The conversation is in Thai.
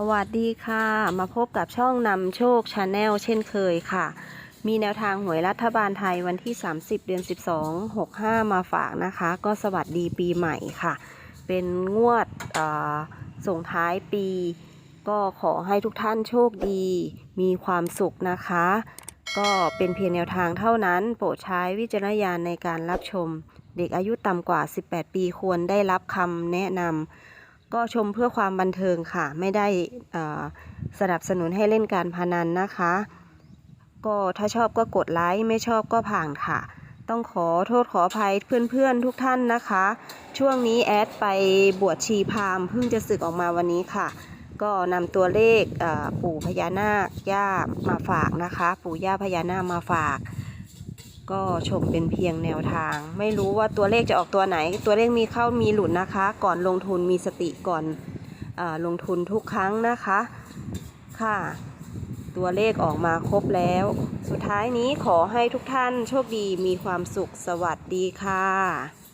สวัสดีค่ะ มาพบกับช่องนำโชคชาแนลเช่นเคยค่ะ มีแนวทางหวยรัฐบาลไทยวันที่ 30 เดือน 12 65 มาฝากนะคะ ก็สวัสดีปีใหม่ค่ะ เป็นงวดส่งท้ายปี ก็ขอให้ทุกท่านโชคดี มีความสุขนะคะ ก็เป็นเพียงแนวทางเท่านั้น โปรดใช้วิจารณญาณในการรับชม เด็กอายุต่ำกว่า 18 ปีควรได้รับคำแนะนำ ก็ชมเพื่อความบันเทิงค่ะ ไม่ได้สนับสนุนให้เล่นการพนันนะคะ ก็ถ้าชอบก็กดไลค์ไม่ชอบก็ผ่านค่ะ ต้องขอโทษขออภัยเพื่อนๆทุกท่านนะคะ ช่วงนี้แอดไปบวชชีพามเพิ่งจะศึกออกมาวันนี้ค่ะ ก็นำตัวเลขปู่พญานาคย่ามาฝากนะคะ ปู่ย่าพญานาคมาฝาก ก็ชมเป็นเพียงแนวทาง ไม่รู้ว่าตัวเลขจะออกตัวไหน ตัวเลขมีเข้ามีหลุดนะคะ ก่อนลงทุนมีสติก่อนอลงทุนทุกครั้งนะคะ ค่ะ ตัวเลขออกมาครบแล้ว สุดท้ายนี้ขอให้ทุกท่านโชคดีมีความสุขสวัสดีค่ะ